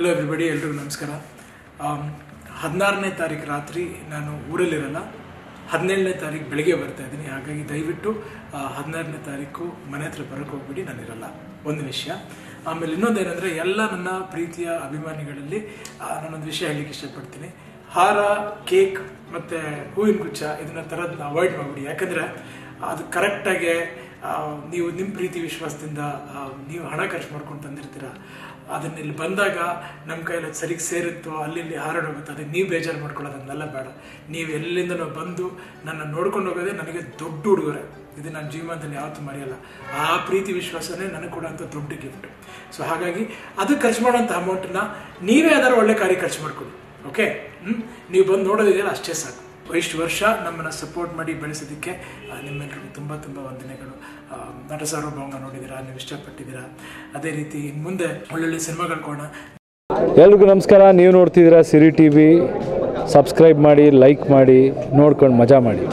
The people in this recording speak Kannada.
ಹಲೋ ಎವ್ರಿಬಡಿ ಎಲ್ರಿಗೂ ನಮಸ್ಕಾರ. ಹದಿನಾರನೇ ತಾರೀಕು ರಾತ್ರಿ ನಾನು ಊರಲ್ಲಿರಲ್ಲ. ಹದಿನೇಳನೇ ತಾರೀಕು ಬೆಳಗ್ಗೆ ಬರ್ತಾ ಇದ್ದೀನಿ. ಹಾಗಾಗಿ ದಯವಿಟ್ಟು ಹದಿನಾರನೇ ತಾರೀಕು ಮನೆ ಹತ್ರ ಬರೋಕ್ಕೆ ಹೋಗ್ಬಿಡಿ. ನಾನಿರಲ್ಲ. ಒಂದು ವಿಷಯ ಆಮೇಲೆ ಇನ್ನೊಂದೇನೆಂದರೆ, ಎಲ್ಲ ನನ್ನ ಪ್ರೀತಿಯ ಅಭಿಮಾನಿಗಳಲ್ಲಿ ನಾನೊಂದು ವಿಷಯ ಹೇಳಲಿಕ್ಕೆ ಇಷ್ಟಪಡ್ತೀನಿ. ಹಾರ, ಕೇಕ್ ಮತ್ತು ಹೂವಿನ ಗುಚ್ಛ ಇದನ್ನ ತರೋದನ್ನ ಅವಾಯ್ಡ್ ಮಾಡಿಬಿಡಿ. ಯಾಕಂದರೆ, ಅದು ಕರೆಕ್ಟಾಗಿ ನೀವು ನಿಮ್ಮ ಪ್ರೀತಿ ವಿಶ್ವಾಸದಿಂದ ನೀವು ಹಣ ಖರ್ಚು ಮಾಡ್ಕೊಂಡು ತಂದಿರ್ತೀರ. ಅದನ್ನ ಇಲ್ಲಿ ಬಂದಾಗ ನಮ್ಮ ಕೈಯಲ್ಲಿ ಸರಿಗೆ ಸೇರುತ್ತೋ ಅಲ್ಲಿ ಹಾರಾಡೋಗುತ್ತೆ ಅದಕ್ಕೆ ನೀವು ಬೇಜಾರು ಮಾಡ್ಕೊಳ್ಳೋದನ್ನೆಲ್ಲ ಬೇಡ. ನೀವು ಎಲ್ಲಿಂದನೋ ಬಂದು ನನ್ನ ನೋಡ್ಕೊಂಡು ಹೋಗೋದೇ ನನಗೆ ದೊಡ್ಡ ಉಡುಗೊರೆ. ಇದು ನನ್ನ ಜೀವನದಲ್ಲಿ ಯಾವತ್ತೂ ಮರೆಯಲ್ಲ. ಆ ಪ್ರೀತಿ ವಿಶ್ವಾಸನೇ ನನಗೆ ಕೊಡೋಂಥ ದೊಡ್ಡ ಗಿಫ್ಟ್ ಸೊ ಹಾಗಾಗಿ ಅದು ಖರ್ಚು ಮಾಡೋಂಥ ಅಮೌಂಟನ್ನ ನೀವೇ ಯಾವ್ದಾದ್ರು ಒಳ್ಳೆ ಕಾರ್ಯ ಖರ್ಚು ಮಾಡ್ಕೊಳ್ಳಿ. ಓಕೆ ಹ್ಞೂ ನೀವು ಬಂದು ನೋಡೋದಿದೆಯಲ್ಲ, ಅಷ್ಟೇ ಸಾಕು. ಇಷ್ಟು ವರ್ಷ ನಮ್ಮನ್ನು ಸಪೋರ್ಟ್ ಮಾಡಿ ಬೆಳೆಸೋದಕ್ಕೆ ನಿಮ್ಮೆಲ್ಲರಿಗೂ ತುಂಬ ತುಂಬ ವಂದನೆಗಳು. ನಟ ಸಾರ್ವಭೌಮ ನೋಡಿದ್ದೀರಾ, ನೀವು ಇಷ್ಟಪಟ್ಟಿದ್ದೀರಾ? ಅದೇ ರೀತಿ ಮುಂದೆ ಒಳ್ಳೊಳ್ಳೆ ಸಿನಿಮಾಗಳು ಕೊಡೋಣ. ಎಲ್ರಿಗೂ ನಮಸ್ಕಾರ. ನೀವು ನೋಡ್ತಿದ್ದೀರಾ ಸಿರಿ ಟಿ ವಿ ಸಬ್ಸ್ಕ್ರೈಬ್ ಮಾಡಿ ಲೈಕ್ ಮಾಡಿ, ನೋಡ್ಕೊಂಡು ಮಜಾ ಮಾಡಿ.